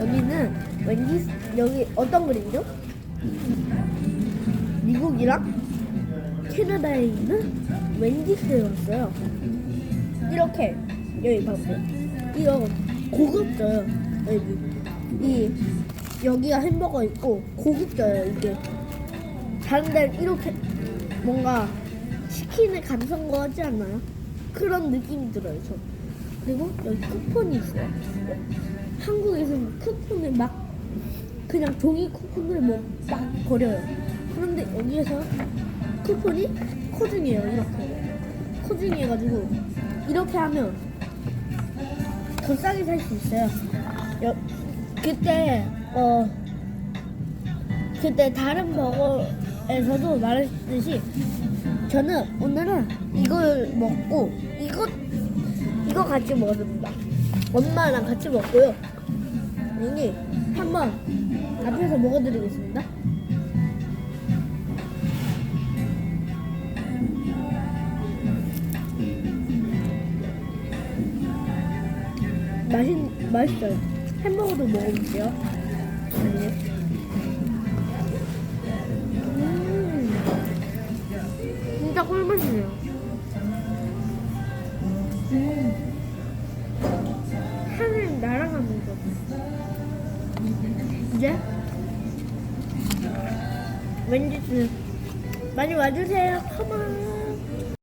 여기는 왠지 여기 어떤 그림이죠? 미국이랑 캐나다에 있는 웬디스에 왔어요. 이렇게 여기 봐보세요. 이거 고급져요. 여기 이 여기가 햄버거 있고 고급져요 이게. 다른 데는 이렇게 뭔가 치킨의 감성 거하지 않나요? 그런 느낌이 들어요 저. 그리고 여기 쿠폰이 있어요. 한국에서는 쿠폰을 막 그냥 종이 쿠폰을 뭐 막 버려요. 그런데 여기에서 쿠폰이 코딩이에요 이렇게 코딩 해가지고 이렇게 하면 더 싸게 살 수 있어요. 여, 그때 어 그때 다른 버거에서도 말했듯이 저는 오늘은 이걸 먹고 이거 이거 같이 먹었습니다. 엄마랑 같이 먹고요. 여기 한번 앞에서 먹어드리겠습니다. 맛있 맛있어요. 햄버거도 먹어볼게요. 아니요. 음, 진짜 꿀맛이네요. 이제 왠지 많이 와주세요. 컴온.